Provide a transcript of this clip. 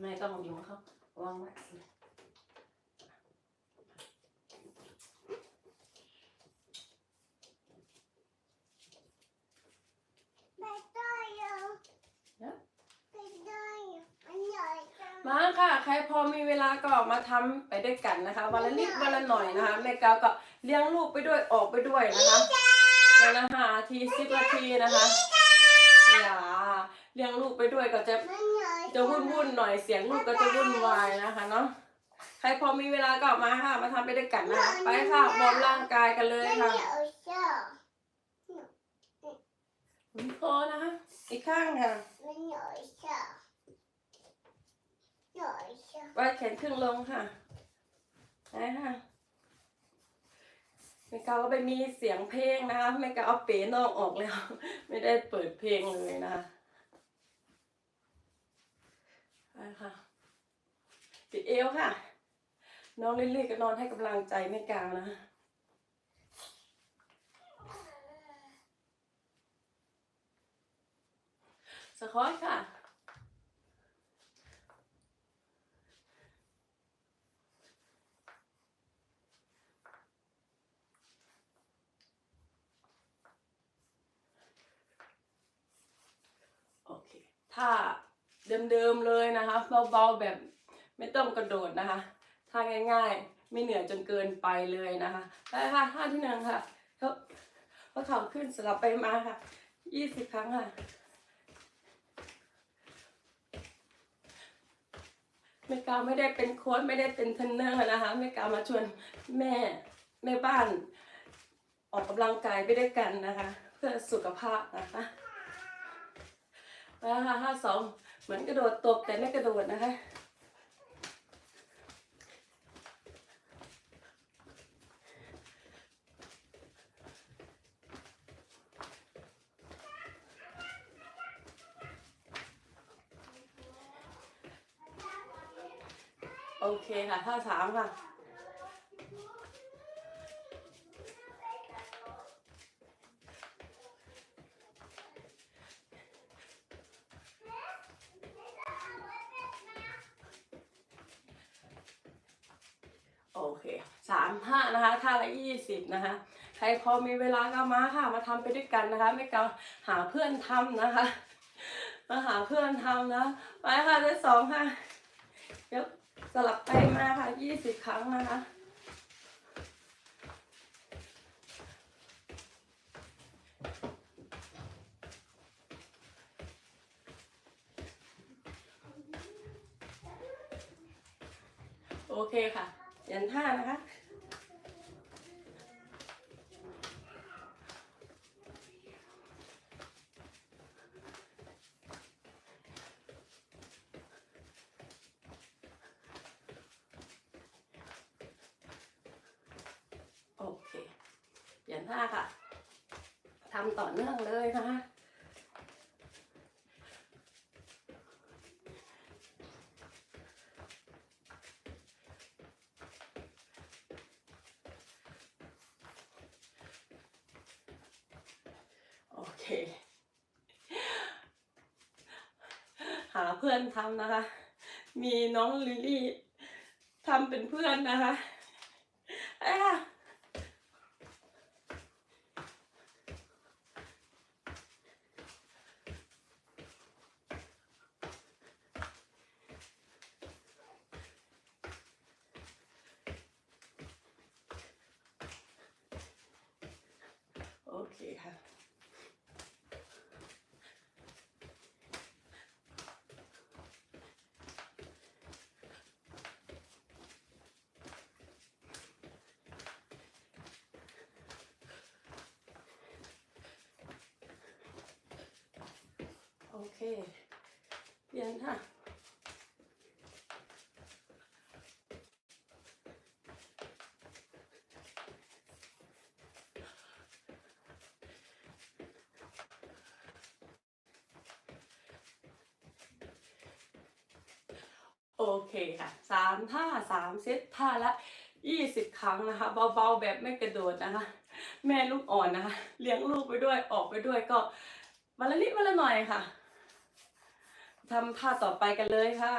แม่ต้องเอายุงเขาวางไว้ไปได้ยังไปได้มันใหญ่จังมาค่ะ ใครพอมีเวลาก็ออกมาทำไปด้วยกันนะคะ วันละนิดวันละหน่อยนะคะแม่กาวก็เลี้ยงลูกไปด้วยออกไปด้วยนะคะวันละห้านาทีสิบนาทีนะคะอย่า เลี้ยงลูกไปด้วยก็จะมันใหญ่จะวุ่นวุ่นๆหน่อยเสียงลูกก็จะวุ่นวายนะคะเนาะใครพอมีเวลาก็ออกมาค่ะมาทำไปด้วยกันนะคะไปค่ะวอร์มร่างกายกันเลยมันค่ะใหญ่จ้ะพอนะคะอีกข้างค่ะมันใหญ่จ้ะใหญ่จ้ะวาดแขนครึ่งลงค่ะไปค่ะแม่กาวก็ไปมีเสียงเพลงนะคะแม่กาวเอาเป๋นอกออกแล้ว ไม่ได้เปิดเพลงเลยนะคะ ไปค่ะปิดเอวค่ะ น้องลิลลี่ก็นอนให้กำลังใจแม่กาวนะสะคอยค่ะโอเคถ้า เดิมๆเลยนะคะเบาๆแบบไม่ต้องกระโดดนะคะท่าง่ายๆ ไม่เหนื่อยจนเกินไปเลยนะคะไปค่ะท่าที่หนึ่งค่ะเขาเขาเข่าขึ้นสลับไปมาค่ะยี่สิบครั้งค่ะแม่กาไม่ได้เป็นโค้ชไม่ได้เป็นเทรนเนอร์นะคะแม่กามาชวนแม่แม่บ้าน ออกกำลังกายไปด้วยกันนะคะ เพื่อสุขภาพนะคะแล้วค่ะห้าสอง เหมือนกระโดดตบแต่ไม่กระโดดนะคะ โอเคค่ะท่าสามค่ะ โอเคสามท่านะคะท่าละยี่สิบนะคะ ใครพอมีเวลาก็มาค่ะ มาทำไปด้วยกันนะคะ ไม่เกาหาเพื่อนทำนะคะ มาหาเพื่อนทำนะไปค่ะได้สองค่ะเดี๋ยวสลับไปมาค่ะยี่สิบครั้งนะคะโอเคค่ะ ยันท่านะคะโอเคเปลี่ยนท่าค่ะทำต่อเนื่องเลยนะคะ เคหาเพื่อนทำนะคะ มีน้องลิลลี่ทำเป็นเพื่อนนะคะอะ เปลี่ยนค่ะโอเคค่ะสามท่าสามเซตท่าละยี่สิบครั้งนะคะ เบาๆแบบไม่กระโดดนะคะ แม่ลูกอ่อนนะคะ เลี้ยงลูกไปด้วยออกไปด้วยก็วันละนิดวันละหน่อยค่ะ ทำท่าต่อไปกันเลยค่ะ